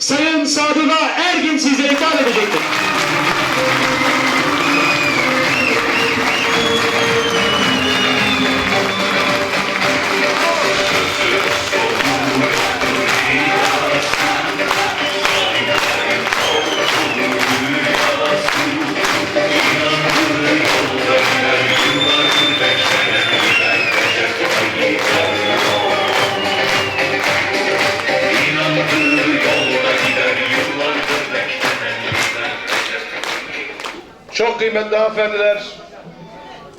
Sayın Sadıka Ergin sizlere hitap edecektir. Çok kıymetli hanımefendiler,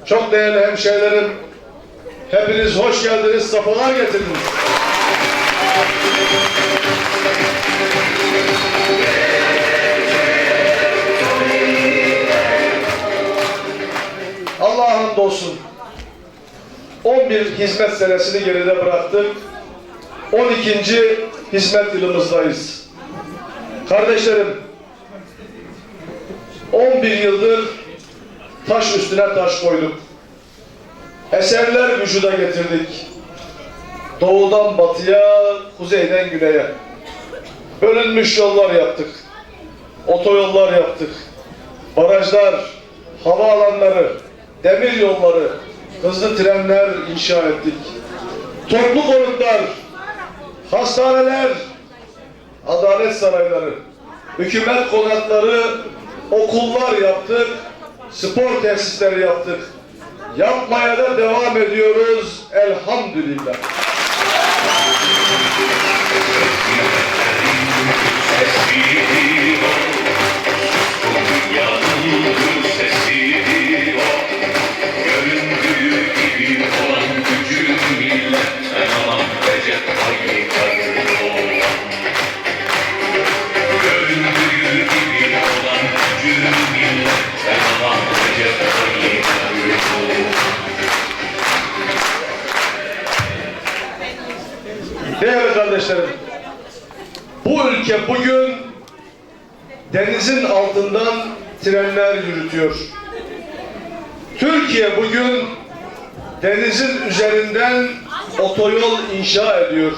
çok değerli hemşehrilerim, hepiniz hoş geldiniz, sefalar getirdiniz. Allah'a hamdolsun. 11 hizmet senesini geride bıraktık. 12. hizmet yılımızdayız. Kardeşlerim, 11 yıldır taş üstüne taş koyduk. Eserler vücuda getirdik. Doğudan batıya, kuzeyden güneye. Bölünmüş yollar yaptık. Otoyollar yaptık. Barajlar, havaalanları, demir yolları, hızlı trenler inşa ettik. Toplu konutlar, hastaneler, adalet sarayları, hükümet konakları, okullar yaptık, spor tesisleri yaptık. Yapmaya da devam ediyoruz elhamdülillah. Kardeşlerim, bu ülke bugün denizin altından trenler yürütüyor. Türkiye bugün denizin üzerinden otoyol inşa ediyor.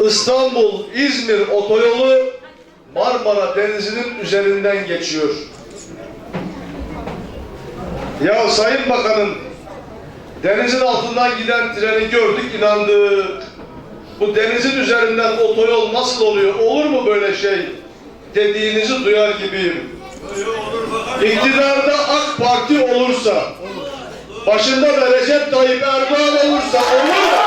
İstanbul, İzmir otoyolu Marmara Denizi'nin üzerinden geçiyor. Ya Sayın Bakanım, denizin altından giden treni gördük, inandık. Bu denizin üzerinden otoyol nasıl oluyor? Olur mu böyle şey? Dediğinizi duyar gibiyim. İktidarda AK Parti olursa, başında da Recep Tayyip Erdoğan olursa olur mu?